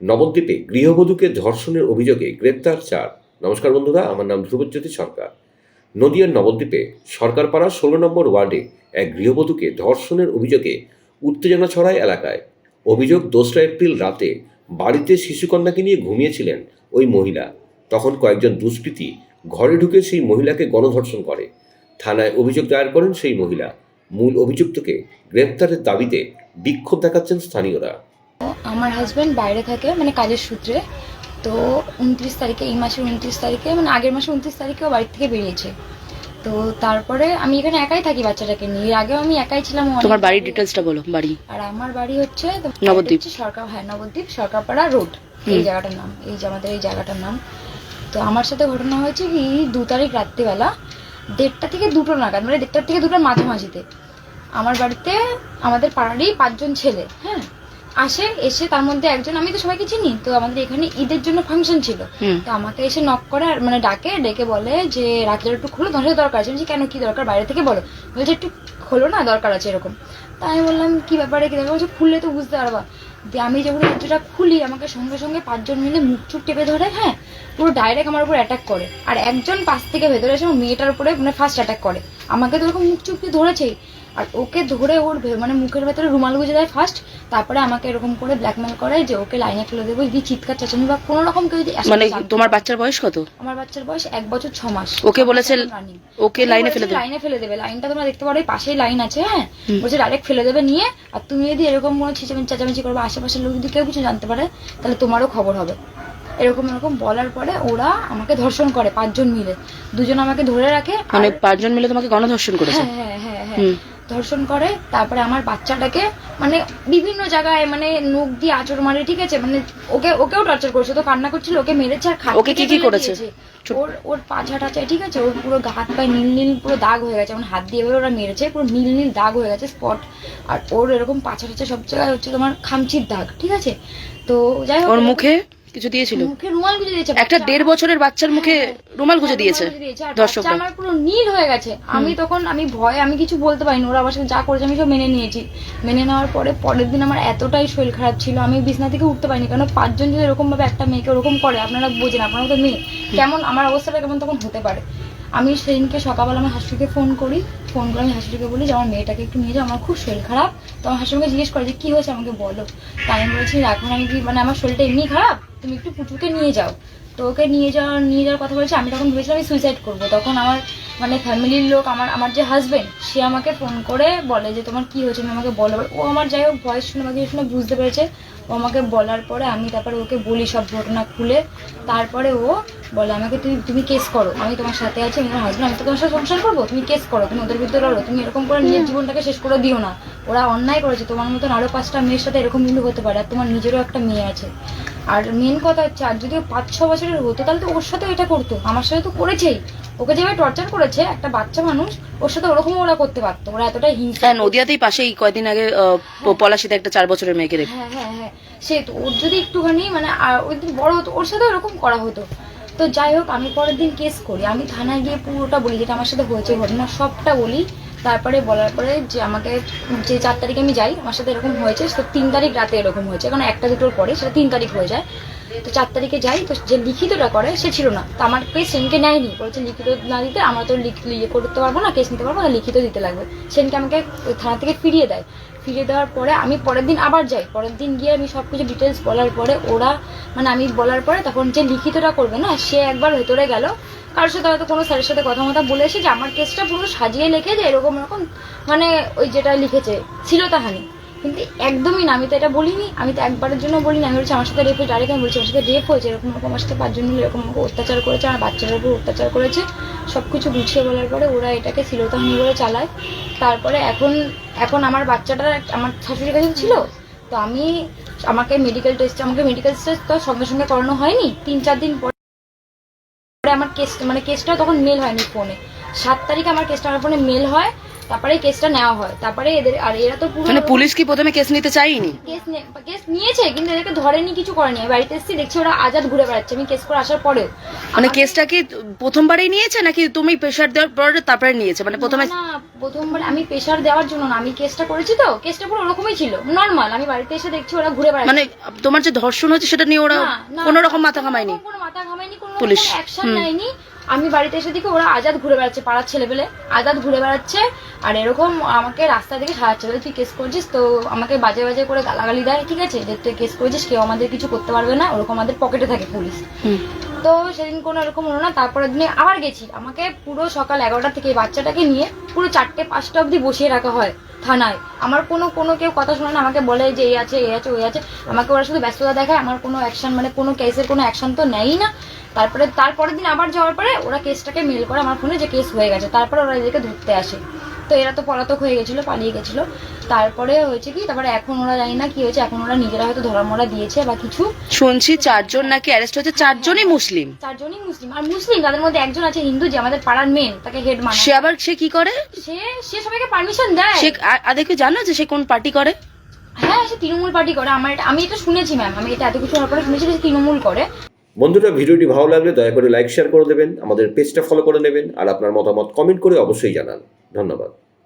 নবদ্বীপে গৃহবধূকে ধর্ষণের অভিযোগে গ্রেপ্তার চার। নমস্কার বন্ধুরা, আমার নাম ধ্রুবজ্যোতি সরকার। নদিয়ার নবদ্বীপে সরকারপাড়া ষোলো নম্বর ওয়ার্ডে এক গৃহবধূকে ধর্ষণের অভিযোগে উত্তেজনা ছড়ায় এলাকায়। অভিযোগ, দোসরা এপ্রিল রাতে বাড়িতে শিশুকন্যাকে নিয়ে ঘুমিয়েছিলেন ওই মহিলা। তখন কয়েকজন দুষ্কৃতী ঘরে ঢুকে সেই মহিলাকে গণধর্ষণ করে। থানায় অভিযোগ দায়ের করেন সেই মহিলা। মূল অভিযুক্তকে গ্রেপ্তারের দাবিতে বিক্ষোভ দেখাচ্ছেন স্থানীয়রা। আমার হাজব্যান্ড বাইরে থাকে মানে কাজের সূত্রে। তো উনত্রিশ তারিখে এই মাসের উনত্রিশ তারিখে মানে আগের মাসে উনত্রিশ তারিখে ও বাড়ি থেকে বেরিয়েছে। তো তারপরে আমি এখানে একাই থাকি বাচ্চাটাকে নিয়ে। এর আগেও আমি একাই ছিলাম তোমার বাড়ির ডিটেলসটা বলো বাড়ি। আর আমার বাড়ি হচ্ছে নবদ্বীপ। সরকার হ্যাঁ নবদ্বীপ সরকারপাড়া রোড এই জায়গাটার নাম এই যে আমাদের এই জায়গাটার নাম। তো আমার সাথে ঘটনা হয়েছে কি দু তারিখ রাত্রিবেলা দেড়টা থেকে দুটো নাগাদ মানে দেড়টার থেকে দুটোর মাঝামাঝিতে। আমার বাড়িতে আমাদের পাড়ারই পাঁচজন ছেলে হ্যাঁ আসে এসে তার মধ্যে একজন আমি তো সবাইকে চিনি তো আমাদের এখানে ঈদের জন্য ফাংশন ছিল। তো আমাকে এসে নক করে আর মানে ডাকে ডেকে বলে যে রাত্রে একটু খোলো সাথে দরকার আছে। আমি কেন কি দরকার? বাইরে থেকে বলো। বলছে একটু খোলো না দরকার আছে এরকম। তাই আমি বললাম কি ব্যাপারে কি দরকার বলছে খুললে তো বুঝতে পারবা। দিয়ে আমি যখন দরজাটা খুলি আমাকে সঙ্গে সঙ্গে পাঁচজন মিলে মুখ চুপ টেপে ধরে হ্যাঁ পুরো ডাইরেক্ট আমার উপর অ্যাটাক করে। আর একজন পাশ থেকে ভেতরে এসে মেয়েটার উপরে মানে ফার্স্ট অ্যাটাক করে। আমাকে তো ওরকম মুখ চুপকে ধরেছেই। আর ওকে ধরে ওর মানে মুখের ভেতরে রুমাল গুজে দেয় ফার্স্ট তারপরে আমাকে এরকম করে ব্ল্যাকমেল করে যে ওকে লাইনে ফেলে দেবো যদি চিৎকার চাচানি বা কোনো রকম কেউ যদি মানে তোমার বাচ্চার বয়স কত? আমার বাচ্চার বয়স এক বছর ছ মাস। ওকে বলেছে। ওকে লাইনে ফেলে দেবে। লাইনে ফেলে দেবে। লাইনটা তোমরা দেখতে পারো পাশেই লাইন আছে হ্যাঁ? বলছে ডাইরেক্ট ফেলে দেবে নিয়ে আর তুমি যদি এরকম কোনো ছিচামিচি চেঁচামেচি করবে আশেপাশের লোক যদি কেউ কিছু জানতে পারে তাহলে তোমারও খবর হবে। এরকম এরকম বলার পরে ওরা আমাকে ধর্ষণ করে পাঁচজন মিলে। দুজন আমাকে ধরে রাখে মানে পাঁচজন মিলে তোমাকে গণধর্ষণ করেছে? হ্যাঁ হ্যাঁ হ্যাঁ হ্যাঁ। ধর্ষণ করে তারপরে আমার বাচ্চাটাকে মানে বিভিন্ন জায়গায় মানে নখ দিয়ে আঁচড় মারে ঠিক আছে? মানে ওকে ওকেও টর্চার করেছে তো কান্না করছিল ওকে মেরেছে আর খাট ওকে কি কি করেছে? ওর ওর পাছা টাচায় ঠিক আছে? ওর পুরো হাত পায়ে নীল নীল পুরো দাগ হয়ে গেছে মানে হাত দিয়ে ওরা মেরেছে পুরো নীল নীল দাগ হয়ে গেছে স্পট আর ওর এরকম পাছা টাচা সব জায়গায় হচ্ছে তোমার খামচির দাগ ঠিক আছে? তো যাই হোক ওর মুখে? কিছু দিয়েছিল। মুখে রুমাল গুজে দিয়েছে একটা দেড় বছরের বাচ্চার মুখে রুমাল হ্যাঁ, দিয়েছে রুমাল গুঁজে দিয়েছে। বাচ্চা আমার পুরো নীল হয়ে গেছে। আমি তখন আমি ভয়ে আমি কিছু বলতে পারিনি ওরা আমার সাথে যা করেছে আমি সব মেনে নিয়েছি। মেনে নেওয়ার পরে পরের দিন আমার এতটাই শরীর খারাপ ছিল আমি বিছনা থেকে উঠতে পারিনি। কারণ পাঁচজন যদি এরকম ভাবে একটা মেয়েকে ওরকম করে আপনারা বোঝেন আপনারা তো মেয়ে। কেমন? আমার অবস্থাটা কেমন তখন হতে পারে। আমি সেদিনকে সকালবেলা আমার হাসুকে ফোন করি ফোন করে আমি হাসুকে বলি যে আমার মেয়েটাকে একটু নিয়ে যাও আমার খুব শরীর খারাপ। তো আমার হাসিমুখে জিজ্ঞেস করে যে, কি হয়েছে আমাকে বলো? তাই আমি বলছি এখন আমি কি মানে আমার শরীরটা এমনি খারাপ, তুমি একটু পুটুকে নিয়ে যাও। তো ওকে নিয়ে যাওয়ার নিয়ে যাওয়ার কথা বলছে, আমি তখন ভেবেছিলাম আমি সুইসাইড করব। তখন আমার মানে ফ্যামিলির লোক আমার আমার যে হাজবেন্ড সে আমাকে ফোন করে বলে যে তোমার কি হয়েছে আমি আমাকে বলো। ও আমার যাই হোক ভয়েস শুনে কিছু শুনে বুঝতে পেরেছে। ও আমাকে বলার পরে আমি তারপরে ওকে বলি সব ঘটনা খুলে। তারপরে ও বলে আমাকে তুমি তুমি কেস করো। আমি তোমার সাথে আছি আমি তোমার হাজবেন্ড আমি তো তোমার সাথে সংসার করব। তুমি কেস করো তুমি ওদের বিরুদ্ধে লড়ো। তুমি এরকম করে নিজের জীবনটাকে শেষ করে দিও না। ওরা অন্যায় করেছে। তোমার মতন আরও পাঁচটা মেয়ের সাথে এরকম কিন্তু হতে পারে আর তোমার নিজেরও একটা মেয়ে আছে। আর মেন কথা হচ্ছে আর যদি পাঁচ ছ বছরের হতো তাহলে তো ওর সাথে এটা করতো। আমার সাথে তো করেছেই। ওকে যেভাবে টর্চার করেছে একটা বাচ্চা মানুষ ওর সাথে ওরকম ওরা করতে পারতো। ওরা এতটাই হিংসা হ্যাঁ নদিয়াতেই পাশেই কয়দিন আগে আহ, পলাশিতে একটা চার বছরের মেয়েকে দেখে হ্যাঁ হ্যাঁ হ্যাঁ। সে তো ওর যদি একটুখানি মানে ওই দিন বড় হতো ওর সাথে ওরকম করা হতো। তো যাই হোক আমি পরের দিন কেস করি। আমি থানায় গিয়ে পুরোটা বলি যেটা আমার সাথে হয়েছে ঘটনা সবটা বলি। তারপরে বলার পরে যে আমাকে যে চার তারিখে আমি যাই, আমার সাথে এরকম হয়েছে তো তিন তারিখ রাতে এরকম হয়েছে। কারণ একটা দুটোর পরে সেটা তিন তারিখ হয়ে যায়। তো চার তারিখে যাই, তো যে লিখিতটা করে সে ছিল না। তো আমার কেস সেনকে নেয়নি। বলেছে লিখিত না দিতে, আমরা তো ইয়ে করতে পারব না, কেস নিতে পারব না, লিখিত দিতে লাগবে। সেনকে আমাকে থানা থেকে ফিরিয়ে দেয়। ফিরিয়ে দেওয়ার পরে আমি পরের দিন আবার যাই। পরের দিন গিয়ে আমি সব কিছু ডিটেলস বলার পরে ওরা মানে আমি বলার পরে তখন যে লিখিতটা করবে না, সে একবার ভেতরে গেল। কারোর সাথে হয়তো কোনো স্যারের সাথে কথা মতো বলে এসে যে আমার কেসটা পুরো সাজিয়ে লিখে যে এরকম এরকম মানে ওই যেটা লিখেছে, ছিল তাহানি। কিন্তু একদমই না, আমি তো এটা বলিনি, আমি তো একবারের জন্য বলিনি, আমি বলছি আমার সাথে রেপ হয়েছে ডাইরেক্ট আমি বলছি, আমার সাথে রেপ হয়েছে, এরকম আমার সাথে পাঁচজন মিলে এরকম আমাকে অত্যাচার করেছে, আমার বাচ্চাদের উপর অত্যাচার করেছে সব কিছু গুছিয়ে বলার পরে ওরা এটাকে শিলতাহানি বলে চালায়। তারপরে এখন এখন আমার বাচ্চাটা আমার শাশুড়ির কাছে ছিল, তো আমি আমাকে মেডিকেল টেস্ট আমাকে মেডিকেল টেস্ট তো সঙ্গে সঙ্গে করানো হয়নি, তিন চার দিন পরে আমার কেস মানে কেসটা তখন মেল হয়নি ফোনে সাত তারিখে আমার কেসটা আমার ফোনে মেল হয় তারপরে কেসটা নেওয়া হয়। তারপরে এদের আর এরা তো পুরো মানে পুলিশ কি প্রথমে কেস নিতে চাইনি কেস কেস নিয়েছে কিন্তু এদেরকে ধরেনি কিছু করেনি। বাড়িতে এসেছি দেখছি ওরা আজাদ ঘুরে বেড়াচ্ছে। আমি কেস করে আসার পরেও। মানে কেসটা কি প্রথমবারই নিয়েছে নাকি তুমি প্রেশার দেওয়ার পরে তারপরে নিয়েছে? মানে প্রথমে না, প্রথমবার আমি প্রেশার দেওয়ার জন্য না। আমি কেসটা করেছি তো কেসটা পুরো ওরকমই ছিল। নর্মাল আমি বাড়িতে এসে দেখছি ওরা ঘুরে বেড়াচ্ছে। মানে তোমার যে ধর্ষণ হয়েছে সেটা নিয়ে ওরা কোনো রকম মাথা ঘামায়নি? কোনো মাথা ঘামায়নি কোনো পুলিশ, অ্যাকশন নেয়নি। আমি বাড়িতে এসে দেখি ওরা আজাদ ঘুরে বেড়াচ্ছে পাড়ার ছেলেপেলে। আজাদ ঘুরে বেড়াচ্ছে আর এরকম আমাকে রাস্তা থেকে সাহায্য বলে তুই কেস করছিস? তো আমাকে বাজে বাজে করে গালাগালি দেয় ঠিক আছে যে তুই কেস করেছিস কেউ আমাদের কিছু করতে পারবে না ওরকম আমাদের পকেটে থাকে পুলিশ তো সেদিন কোনো এরকম হলো না তারপরের দিনে আবার গেছি। আমাকে পুরো সকাল এগারোটা থেকে বাচ্চাটাকে নিয়ে পুরো চারটে পাঁচটা অবধি বসিয়ে রাখা হয়। থানায়। আমার কোনো কোনো কেউ কথা শোনে না আমাকে বলে যে এই আছে এই আছে ওই আছে। আমাকে ওরা শুধু ব্যস্ততা দেখায়। আমার কোনো অ্যাকশন মানে কোনো কেসের কোনো অ্যাকশন তো নেয়ই না। তারপরে, তারপরের দিন আবার যাওয়ার পরে ওরা কেসটাকে মেল করে আমার ফোনে যে কেস হয়ে গেছে। তারপরে ওরা এদেরকে ধরতে আসে। তো এরা তো পলাতক হয়ে গেছিল পালিয়ে গেছিল। তারপরে হয়েছে কি তারপরে এখন ওরা জানি না কি হয়েছে এখন ওরা নিজেরা হয়তো ধরা মরা দিয়েছে বা কিছু। শুনছি চারজন নাকি অ্যারেস্ট হয়েছে চারজনই মুসলিম। চারজনই মুসলিম। আর মুসলিম তাদের মধ্যে একজন আছে হিন্দু যে আমাদের পাড়ার মেন তাকে হেড মানে সে আবার সে কি করে? সে সে সবাইকে পারমিশন দেয়। সে আ- আদেরকে জানো যে সে কোন পার্টি করে? হ্যাঁ সে তৃণমূল পার্টি করে। আমার এটা আমি এটা শুনেছি ম্যাম আমি এটা এত কিছু হওয়ার পরে শুনেছি যে তৃণমূল করে। বন্ধুরা ভিডিওটি ভালো লাগলে দয়া করে লাইক শেয়ার করে দেবেন। আমাদের পেজটা ফলো করে নেবেন। আর আপনার মতামত কমেন্ট করে অবশ্যই জানান। ধন্যবাদ।